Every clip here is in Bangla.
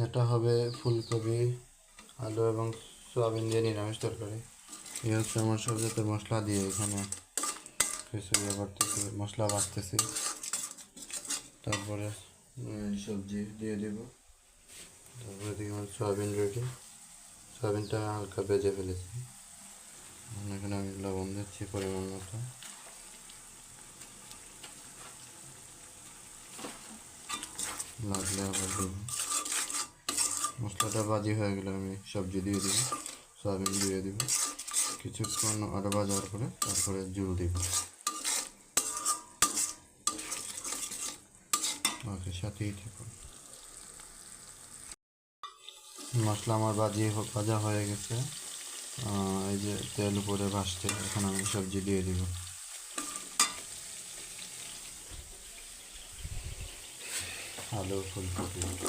এটা হবে ফুলকপি, আলু এবং সোয়াবিন দিয়ে নিরামিষ তরকারি। এই হচ্ছে আমার সব জাতের মশলা দিয়ে এখানে কিছু ইয়ে করতেছি, মশলা বাঁচতেছি তারপরে সবজি দিয়ে দিব। তারপরে দিকে আমার সয়াবিন রেডি। সয়াবিনটা হালকা ভেজে ফেলেছি। এখানে আমি লবণ দিচ্ছি পরিমাণ মতো। লাগলে আবার দিব। মশলাটা বাজি হয়ে গেলে আমি সবজি দিয়ে দিব, সয়াবিন দিয়ে দিব। কিছুক্ষণ আরও বাজার করে তারপরে জুল দিব। ওকে, সাথেই থাকুন। মশলা আমার বাজি হ- ভাজা হয়ে গেছে। এই যে তেল উপরে ভাসছে এখন আমি সবজি দিয়ে দিব। আলু, ফুলকপি।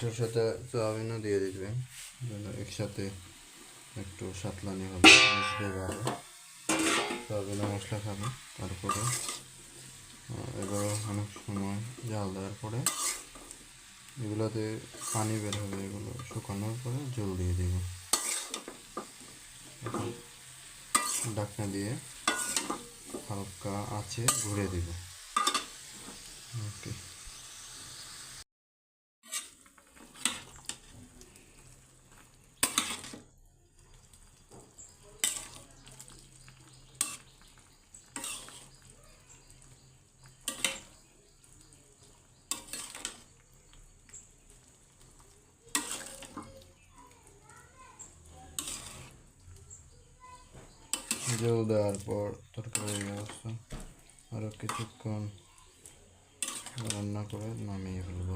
এটার সাথে সোয়াবিনও দিয়ে যেন একসাথে একটু সাতলানি হবে। মিশবে ভালো। সোয়াবিনও মশলা খাবে তারপরে। আহ, এবারও অনেক সময় জাল দেওয়ার পরে এগুলোতে পানি বের হবে। এগুলো শুকানোর পরে জল দিয়ে দিব। ঢাকনা দিয়ে হালকা আছে ঘুরে দিব। ওকে। জল দেওয়ার পর তরকারির ব্যবস্থা আরও কিছুক্ষণ রান্না করে নামিয়ে ফেলব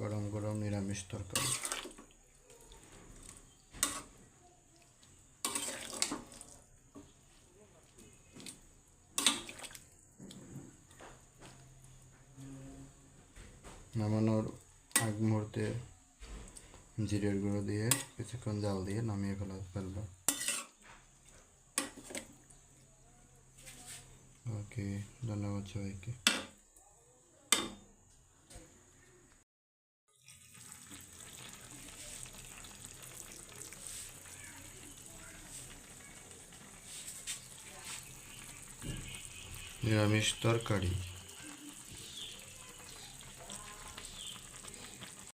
গরম গরম নিরামিষ তরকারি নামানোর আগ মুহূর্তে জিরের গুঁড়ো দিয়ে কিছুক্ষণ জাল দিয়ে নামিয়ে ফেলা ফেলব। ওকে, ধন্যবাদ সবাইকে। নিরামিষ তরকারি।